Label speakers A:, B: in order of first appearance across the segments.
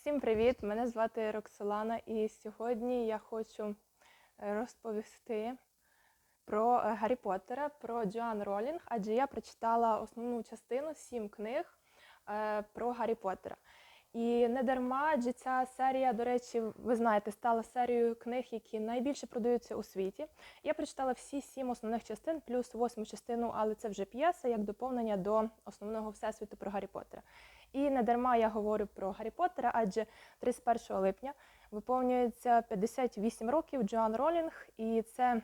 A: Всім привіт! Мене звати Роксолана, і сьогодні я хочу е, розповісти про е, Гаррі Поттера, про Джоан Ролінг, адже я прочитала основну частину сім книг е, про Гаррі Поттера. І не дарма, адже ця серія, до речі, ви знаєте, стала серією книг, які найбільше продаються у світі. Я прочитала всі сім основних частин, плюс восьму частину, але це вже п'єса, як доповнення до основного всесвіту про Гаррі Поттера. І не дарма я говорю про Гаррі Поттера, адже 31 липня виповнюється 58 років Джоан Ролінг, і це,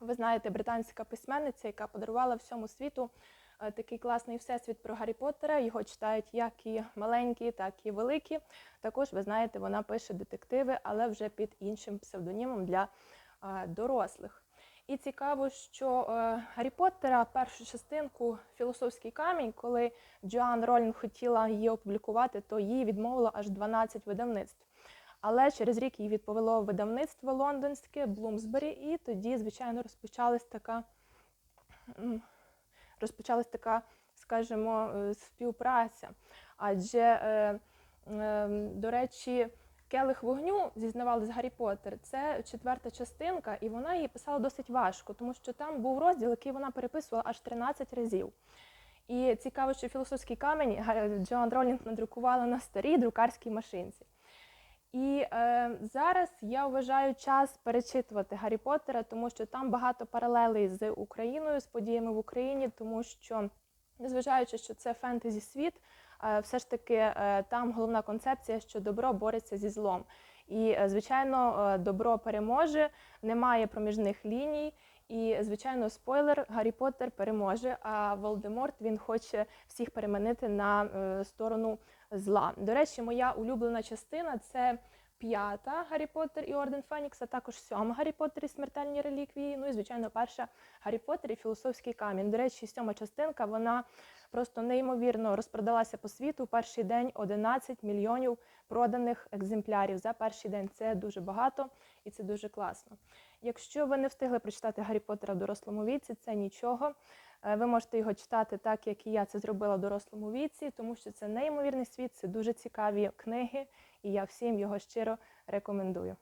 A: ви знаєте, британська письменниця, яка подарувала всьому світу такий класний всесвіт про Гаррі Поттера. Його читають як і маленькі, так і великі. Також, ви знаєте, вона пише детективи, але вже під іншим псевдонімом для е, дорослих. І цікаво, що е, Гаррі Поттера першу частинку Філософський камінь, коли Джоан Ролінг хотіла її опублікувати, то їй відмовило аж 12 видавництв. Але через рік її відповіло видавництво лондонське Блумсбері, і тоді, звичайно, розпочалась така, розпочалась така, скажімо, е, співпраця. Адже, е, е, до речі, Келих вогню зізнавалась Гаррі Поттер. Це четверта частинка, і вона її писала досить важко, тому що там був розділ, який вона переписувала аж 13 разів. І цікаво, що філософський камінь Джоан Ролінг надрукувала на старій друкарській машинці. І е, зараз я вважаю час перечитувати Гаррі Поттера, тому що там багато паралелей з Україною, з подіями в Україні, тому що, незважаючи, що це фентезі світ, е, все ж таки е, там головна концепція, що добро бореться зі злом. І, е, звичайно, е, добро переможе, немає проміжних ліній. І, звичайно, спойлер, Гаррі Поттер переможе, а Волдеморт він хоче всіх переманити на е, сторону зла. До речі, моя улюблена частина це п'ята Гаррі Поттер і Орден Фенікса, також сьома Гаррі Поттер і смертельні реліквії. Ну і звичайно, перша Гаррі Поттер і філософський камінь. До речі, сьома частинка вона просто неймовірно розпродалася по світу. Перший день 11 мільйонів проданих екземплярів за перший день. Це дуже багато і це дуже класно. Якщо ви не встигли прочитати Гаррі Поттера в дорослому віці, це нічого. Е, Ви можете його читати так, як і я це зробила в дорослому віці, тому що це неймовірний світ, це дуже цікаві книги, і я всім його щиро рекомендую.